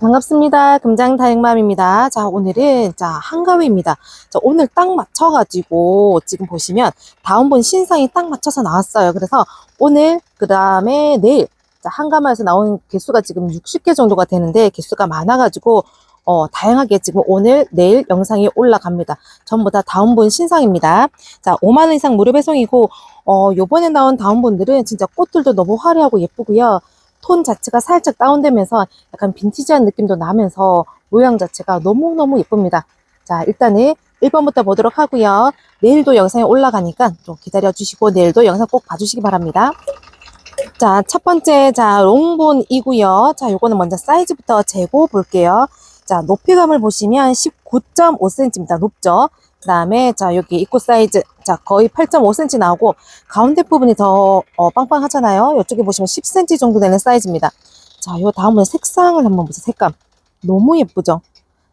반갑습니다. 금장 다육맘입니다. 자, 오늘은, 자, 한가위입니다. 자, 오늘 딱 맞춰 가지고, 지금 보시면, 다음번 신상이 딱 맞춰서 나왔어요. 그래서, 오늘, 그 다음에 내일, 자, 한가마에서 나온 개수가 지금 60개 정도가 되는데, 개수가 많아 가지고, 어, 다양하게 지금 오늘, 내일 영상이 올라갑니다. 전부 다 다운본 신상입니다. 자, 5만원 이상 무료 배송이고, 어, 요번에 나온 다운본들은 진짜 꽃들도 너무 화려하고 예쁘고요. 톤 자체가 살짝 다운되면서 약간 빈티지한 느낌도 나면서 모양 자체가 너무너무 예쁩니다. 자, 일단은 1번부터 보도록 하고요. 내일도 영상이 올라가니까 좀 기다려 주시고 내일도 영상 꼭 봐주시기 바랍니다. 자, 첫 번째, 자, 롱본이고요. 자, 요거는 먼저 사이즈부터 재고 볼게요. 자, 높이감을 보시면 19.5cm입니다. 높죠? 그 다음에, 자, 여기 입구 사이즈, 자, 거의 8.5cm 나오고, 가운데 부분이 더 어, 빵빵하잖아요. 이쪽에 보시면 10cm 정도 되는 사이즈입니다. 자, 요 다음은 색상을 한번 보세요. 색감. 너무 예쁘죠?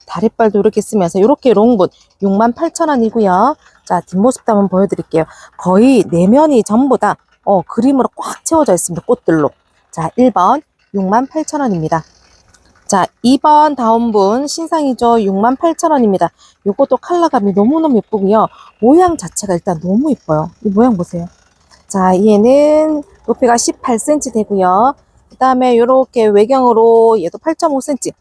다리빨도 이렇게 쓰면서 이렇게 롱분 68,000원이고요. 자, 뒷모습도 한번 보여드릴게요. 거의 내면이 전부 다 어, 그림으로 꽉 채워져 있습니다. 꽃들로. 자, 1번 68,000원입니다. 자, 2번 다운분 신상이죠. 68,000원입니다. 요것도 컬러감이 너무너무 예쁘고요. 모양 자체가 일단 너무 예뻐요. 이 모양 보세요. 자, 얘는 높이가 18cm 되고요. 그 다음에 요렇게 외경으로 얘도 8.5cm.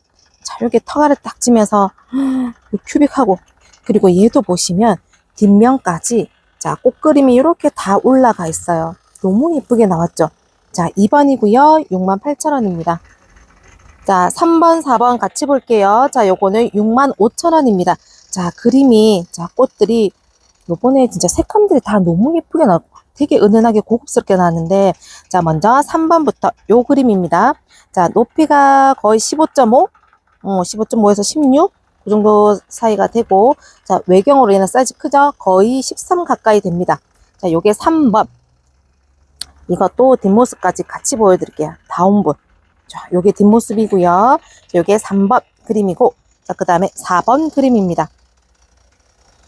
자, 이렇게 턱알을 딱 치면서 요 큐빅하고 그리고 얘도 보시면 뒷면까지 자, 꽃그림이 이렇게 다 올라가 있어요. 너무 예쁘게 나왔죠? 자, 2번이고요. 68,000원입니다. 자, 3번, 4번 같이 볼게요. 자, 요거는 65,000원입니다. 자, 그림이, 자, 꽃들이, 요번에 진짜 색감들이 다 너무 예쁘게 나왔고, 되게 은은하게 고급스럽게 나왔는데, 자, 먼저 3번부터 요 그림입니다. 자, 높이가 거의 15.5, 어, 15.5에서 16, 그 정도 사이가 되고, 자, 외경으로 얘는 사이즈 크죠? 거의 13 가까이 됩니다. 자, 요게 3번. 이것도 뒷모습까지 같이 보여드릴게요. 다운분. 자, 요게 뒷모습이고요. 자, 요게 3번 그림이고, 자, 그 다음에 4번 그림입니다.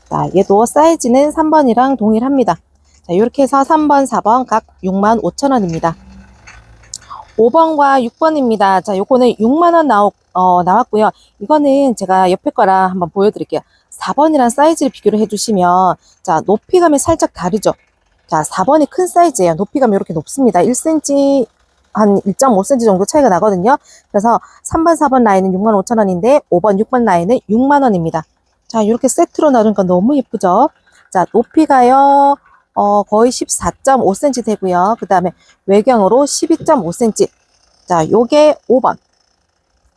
자, 얘도 사이즈는 3번이랑 동일합니다. 자, 이렇게 해서 3번, 4번 각 65,000원입니다. 5번과 6번입니다. 자, 요거는 6만 원 나오, 어, 나왔고요. 이거는 제가 옆에 거랑 한번 보여드릴게요. 4번이랑 사이즈를 비교를 해주시면, 자, 높이감이 살짝 다르죠? 자, 4번이 큰 사이즈예요. 높이감이 이렇게 높습니다. 1cm, 한 1.5cm 정도 차이가 나거든요. 그래서 3번, 4번 라인은 65,000원인데 5번, 6번 라인은 6만 원입니다. 자, 이렇게 세트로 나르니까 너무 예쁘죠? 자, 높이가요, 어, 거의 14.5cm 되고요. 그 다음에 외경으로 12.5cm. 자, 요게 5번.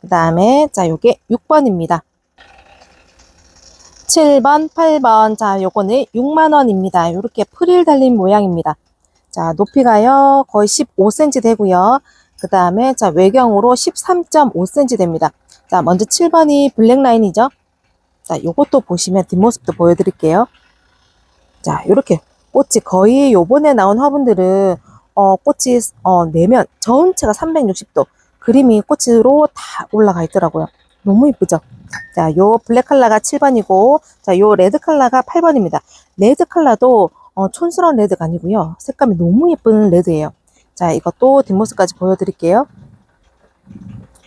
그 다음에, 자, 요게 6번입니다. 7번, 8번. 자, 요거는 6만원입니다. 요렇게 프릴 달린 모양입니다. 자, 높이가요, 거의 15cm 되고요. 그 다음에, 자, 외경으로 13.5cm 됩니다. 자, 먼저 7번이 블랙 라인이죠. 자, 요것도 보시면 뒷모습도 보여드릴게요. 자, 요렇게 꽃이 거의 요번에 나온 화분들은, 어, 꽃이, 어, 내면 전체가 360도 그림이 꽃으로 다 올라가 있더라고요. 너무 이쁘죠? 자, 요 블랙 컬러가 7번이고, 자, 요 레드 컬러가 8번입니다. 레드 컬러도 어, 촌스러운 레드가 아니고요. 색감이 너무 예쁜 레드예요. 자, 이것도 뒷모습까지 보여드릴게요.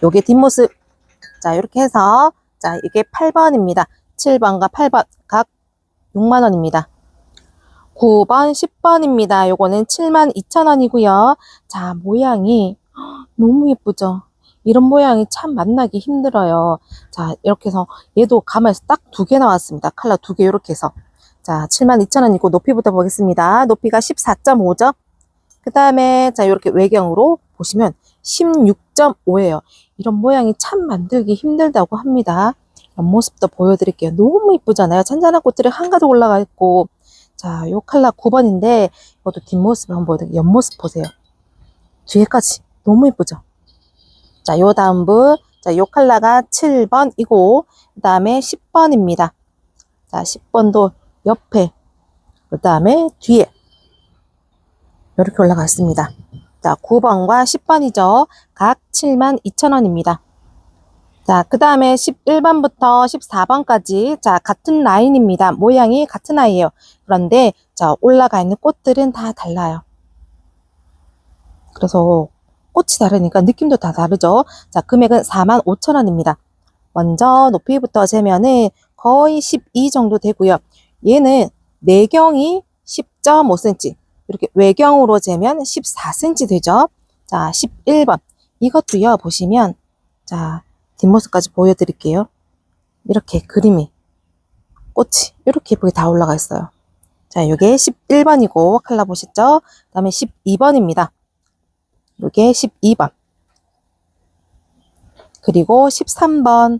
요게 뒷모습. 자, 이렇게 해서, 자, 이게 8번입니다. 7번과 8번 각 6만원입니다. 9번, 10번입니다. 요거는 7만 2천원이고요. 자, 모양이 너무 예쁘죠? 이런 모양이 참 만나기 힘들어요. 자, 이렇게 해서 얘도 가마에서 딱두 개 나왔습니다. 칼라 두 개 이렇게 해서. 자, 72,000원이고 높이부터 보겠습니다. 높이가 14.5죠? 그 다음에 자, 이렇게 외경으로 보시면 16.5예요. 이런 모양이 참 만들기 힘들다고 합니다. 옆모습도 보여드릴게요. 너무 이쁘잖아요. 찬찬한 꽃들이 한가득 올라가 있고 자, 요 칼라 9번인데 이것도 뒷모습 한번 보여드릴게요. 옆모습 보세요. 뒤에까지 너무 이쁘죠? 자, 요 다음 분. 자, 요 칼라가 7번이고 그 다음에 10번입니다. 자, 10번도 옆에, 그 다음에 뒤에 이렇게 올라가 있습니다. 자, 9번과 10번이죠. 각 72,000원입니다. 자, 그 다음에 11번부터 14번까지 자, 같은 라인입니다. 모양이 같은 아이예요. 그런데 자, 올라가 있는 꽃들은 다 달라요. 그래서 꽃이 다르니까 느낌도 다 다르죠. 자, 금액은 45,000원입니다. 먼저 높이부터 재면은 거의 12 정도 되고요. 얘는 내경이 10.5cm, 이렇게 외경으로 재면 14cm 되죠. 자, 11번. 이것도요, 보시면, 자, 뒷모습까지 보여드릴게요. 이렇게 그림이, 꽃이, 이렇게 예쁘게 다 올라가 있어요. 자, 요게 11번이고, 칼라 보셨죠? 그 다음에 12번입니다. 요게 12번. 그리고 13번.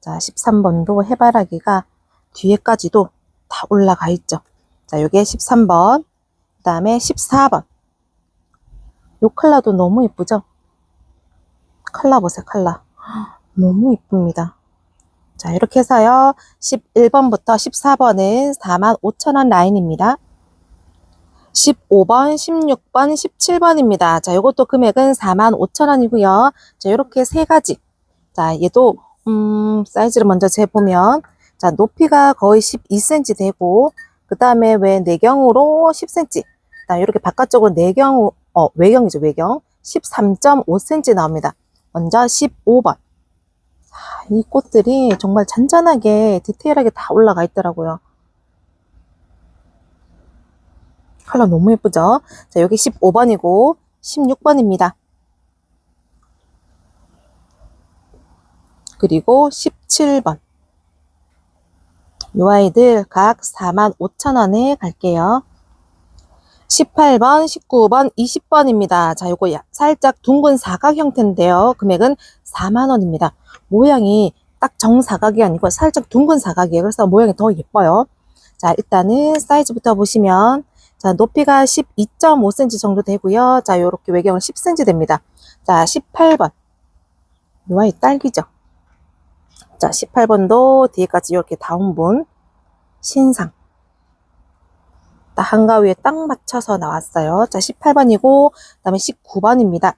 자, 13번도 해바라기가 뒤에까지도 다 올라가 있죠. 자, 요게 13번. 그 다음에 14번. 요 컬러도 너무 예쁘죠? 컬러 보세요, 컬러. 너무 예쁩니다. 자, 이렇게 해서요. 11번부터 14번은 45,000원 라인입니다. 15번, 16번, 17번입니다. 자, 요것도 금액은 45,000원이고요. 자, 요렇게 세 가지. 자, 얘도 음, 사이즈를 먼저 재보면 자, 높이가 거의 12cm 되고 그 다음에 왜 내경으로 10cm. 자, 이렇게 바깥쪽으로 내경 어, 외경이죠, 외경. 13.5cm 나옵니다. 먼저 15번. 자, 이 꽃들이 정말 잔잔하게 디테일하게 다 올라가 있더라고요. 컬러 너무 예쁘죠? 자, 여기 15번이고 16번입니다. 그리고 17번. 요 아이들 각 45,000원에 갈게요. 18번, 19번, 20번입니다. 자, 요거 야- 살짝 둥근 사각 형태인데요. 금액은 4만원입니다. 모양이 딱 정사각이 아니고 살짝 둥근 사각이에요. 그래서 모양이 더 예뻐요. 자, 일단은 사이즈부터 보시면 자, 높이가 12.5cm 정도 되고요. 자, 요렇게 외경은 10cm 됩니다. 자, 18번. 요 아이 딸기죠. 자, 18번도 뒤에까지 이렇게 다운분 신상. 딱 한가위에 딱 맞춰서 나왔어요. 자, 18번이고, 그 다음에 19번입니다.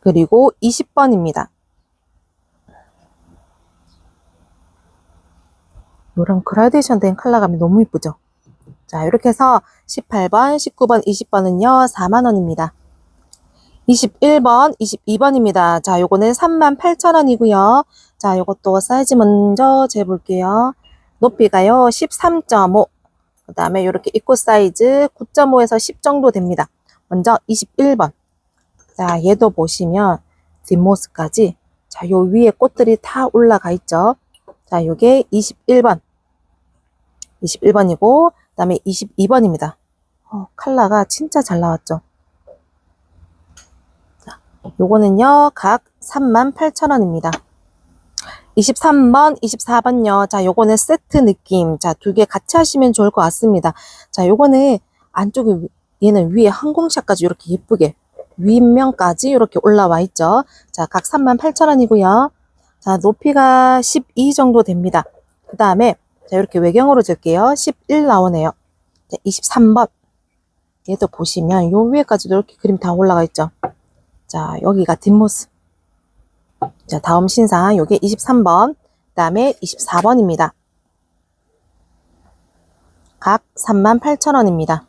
그리고 20번입니다. 노란 그라데이션 된 컬러감이 너무 이쁘죠? 자, 이렇게 해서 18번, 19번, 20번은요, 4만원입니다. 21번, 22번입니다. 자, 요거는 38,000원이고요. 자, 요것도 사이즈 먼저 재볼게요. 높이가요, 13.5. 그 다음에 요렇게 입구 사이즈 9.5에서 10 정도 됩니다. 먼저 21번. 자, 얘도 보시면 뒷모습까지 자, 요 위에 꽃들이 다 올라가 있죠. 자, 요게 21번. 21번이고, 그 다음에 22번입니다. 어, 컬러가 진짜 잘 나왔죠. 요거는요, 각 38,000원입니다. 23번, 24번요. 자, 요거는 세트 느낌. 자, 두 개 같이 하시면 좋을 것 같습니다. 자, 요거는 안쪽에, 위- 얘는 위에 항공샷까지 이렇게 예쁘게, 윗면까지 이렇게 올라와 있죠. 자, 각 38,000원이고요. 자, 높이가 12 정도 됩니다. 그 다음에, 자, 이렇게 외경으로 줄게요. 11 나오네요. 자, 23번. 얘도 보시면 요 위에까지도 이렇게 그림 다 올라가 있죠. 자, 여기가 뒷모습. 자, 다음 신상, 요게 23번, 그 다음에 24번입니다. 각 38,000원입니다.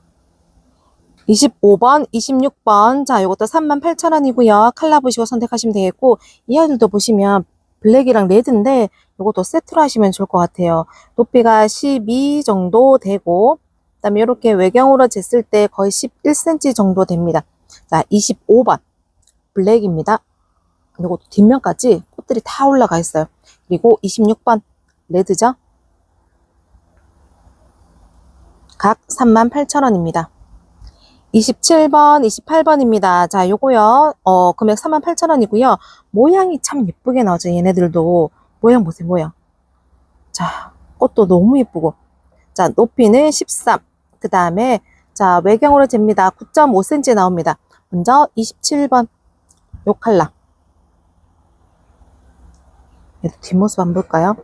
25번, 26번, 자, 요것도 38,000원이고요. 칼라 보시고 선택하시면 되겠고, 이 아이들도 보시면 블랙이랑 레드인데, 요것도 세트로 하시면 좋을 것 같아요. 높이가 12 정도 되고, 그 다음에 이렇게 외경으로 쟀을 때 거의 11cm 정도 됩니다. 자, 25번. 블랙입니다. 그리고 뒷면까지 꽃들이 다 올라가 있어요. 그리고 26번 레드죠. 각 38,000원입니다. 27번, 28번입니다. 자, 요거요. 어, 금액 38,000원이고요. 모양이 참 예쁘게 나오죠. 얘네들도. 모양 보세요, 모양. 자, 꽃도 너무 예쁘고. 자, 높이는 13. 그 다음에, 자, 외경으로 잽니다. 9.5cm 나옵니다. 먼저 27번. 요 칼라. 얘도 뒷모습 한번 볼까요?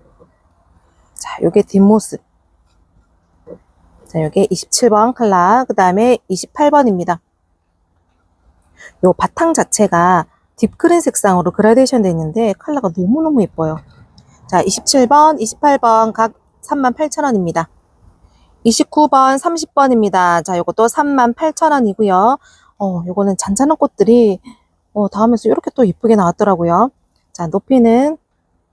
자, 요게 뒷모습. 자, 요게 27번 칼라. 그 다음에 28번입니다. 요 바탕 자체가 딥그린 색상으로 그라데이션 되어 있는데 컬러가 너무너무 예뻐요. 자, 27번, 28번 각 38,000원입니다. 29번, 30번입니다. 자, 요것도 38,000원이고요. 어, 요거는 잔잔한 꽃들이 어, 다음에서 이렇게 또 이쁘게 나왔더라고요. 자, 높이는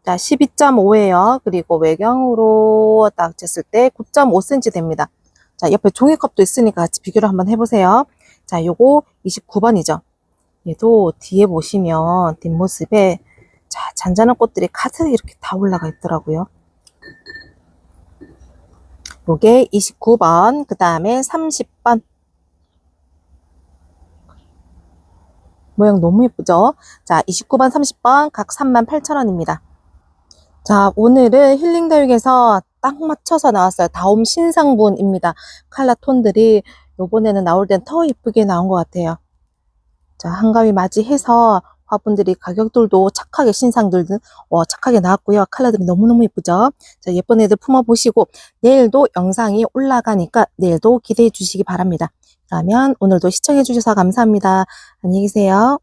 자, 12.5예요. 그리고 외경으로 딱 쟀을 때 9.5cm 됩니다. 자, 옆에 종이컵도 있으니까 같이 비교를 한번 해보세요. 자, 요거 29번이죠. 얘도 뒤에 보시면 뒷모습에 자, 잔잔한 꽃들이 가득 이렇게 다 올라가 있더라고요. 요게 29번, 그 다음에 30번. 모양 너무 예쁘죠? 자, 29번, 30번 각 38,000원입니다. 자, 오늘은 힐링 다육에서 딱 맞춰서 나왔어요. 다움 신상분입니다. 칼라 톤들이 요번에는 나올 땐 더 예쁘게 나온 것 같아요. 자, 한가위 맞이해서 화분들이 가격들도 착하게 신상들도 어, 착하게 나왔고요. 컬러들이 너무너무 예쁘죠? 자, 예쁜 애들 품어보시고 내일도 영상이 올라가니까 내일도 기대해 주시기 바랍니다. 그러면 오늘도 시청해 주셔서 감사합니다. 안녕히 계세요.